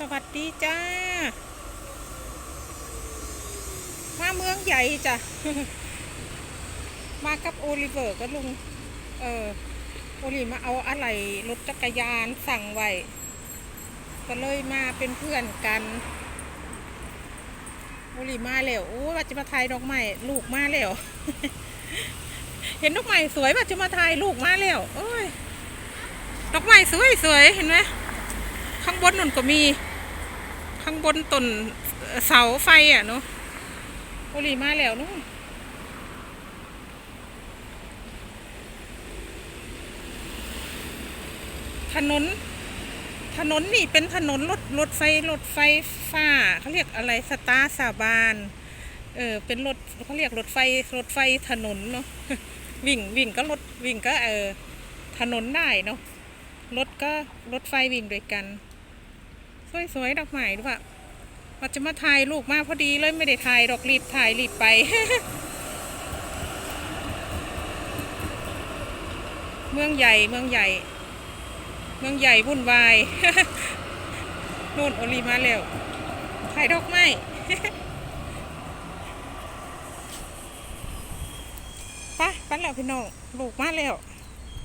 สวัสดีจ้า มาเมืองใหญ่จ้ะ มากับโอลิเวอร์ก็ลุง เออโอลิมาเอาอะไรรถจักรยานสั่งไว้ ก็เลยมาเป็นเพื่อนกันโอลิมาแล้วโอ้ว่าจะมาถ่ายดอกไม้ลูกมาแล้ว เห็นดอกไม้สวยว่าจะมาถ่ายลูกมาแล้วโอ้ยดอกไม้สวยสวยเห็นไหมข้างบนนุ่นก็มี ข้างบนต้นเสาไฟอะเนาะโอลีมาแล้วเนู่นถนน ถนนนี่เป็นถนนรถรถไฟรถไฟฟ้าเขาเรียกอะไรสตาร์สาบานเออเป็นรถเขาเรียกรถไฟรถไฟถนนเนาะวิ่งวิ่งก็รถวิ่งก็เออถนนได้เนาะรถก็รถไฟวิ่งด้วยกัน สวยดอกไม้ด้วยว่าว่าจะมาถ่ายลูกมาพอดีเลยไม่ได้ถ่ายดอกรีบถ่ายรีบไป เมืองใหญ่เมืองใหญ่ เมืองใหญ่วุ่นวายนู่นโอลีมาแล้วถ่ายดอกไม้ไปไปแล้วพี่น้องลูกมาแล้ว